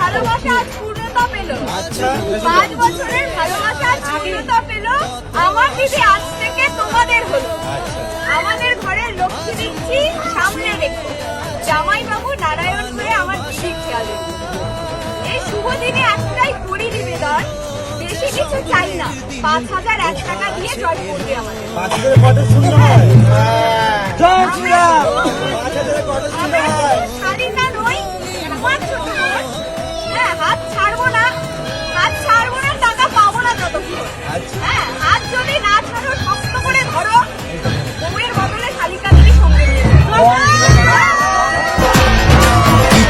ভালোবাসা আজ পূর্ণতা পেল। আচ্ছা পাঁচ বছরের ভালোবাসা আজ পূর্ণতা পেল। আমার দিদি আজ থেকে তোমাদের হলো। আমাদের ঘরের লক্ষ্মী দিচ্ছি সামনে রেখো। জামাই বাবু নারায়ণ করে আমার দিদির খেয়াল। এই শুভ দিনে একটাই করি নিবেদন বেশি কিছু চাই না। পাঁচ হাজার এক টাকা দিয়ে জয় করবে আমাদের।